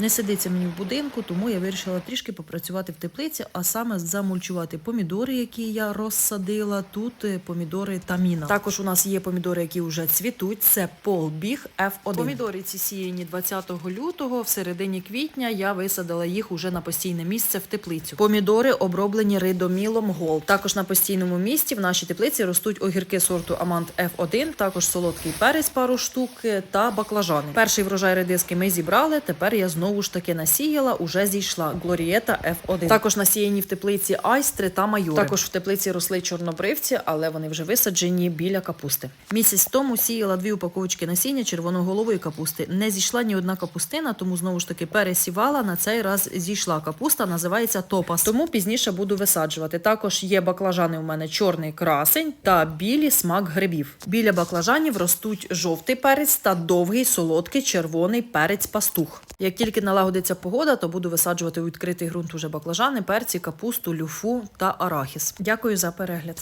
Не сидиться мені в будинку, тому я вирішила трішки попрацювати в теплиці, а саме замульчувати помідори, які я розсадила. Тут е, помідори таміна. Також у нас є помідори, які вже цвітуть. Це полбіг F1. Помідори ці сіяні 20 лютого. В середині квітня я висадила їх уже на постійне місце в теплицю. Помідори оброблені ридомілом Gold. Також на постійному місці в нашій теплиці ростуть огірки сорту Амант F1, також солодкий перець пару штук е, та баклажани. Перший врожай редиски ми зібрали. Тепер я знову ж таки насіяла, уже зійшла Глорієта F1. Також насіяні в теплиці айстри та майори. Також в теплиці росли чорнобривці, але вони вже висаджені біля капусти. Місяць тому сіяла дві упаковочки насіння червоноголової капусти. Не зійшла ні одна капустина, тому знову ж таки пересівала. На цей раз зійшла капуста, називається топас. Тому пізніше буду висаджувати. Також є баклажани у мене чорний красень та білі смак грибів. Біля баклажанів ростуть жовтий перець та довгий солодкий червоний перець пастух. Як тільки налагодиться погода, то буду висаджувати у відкритий ґрунт уже баклажани, перці, капусту, люфу та арахіс. Дякую за перегляд.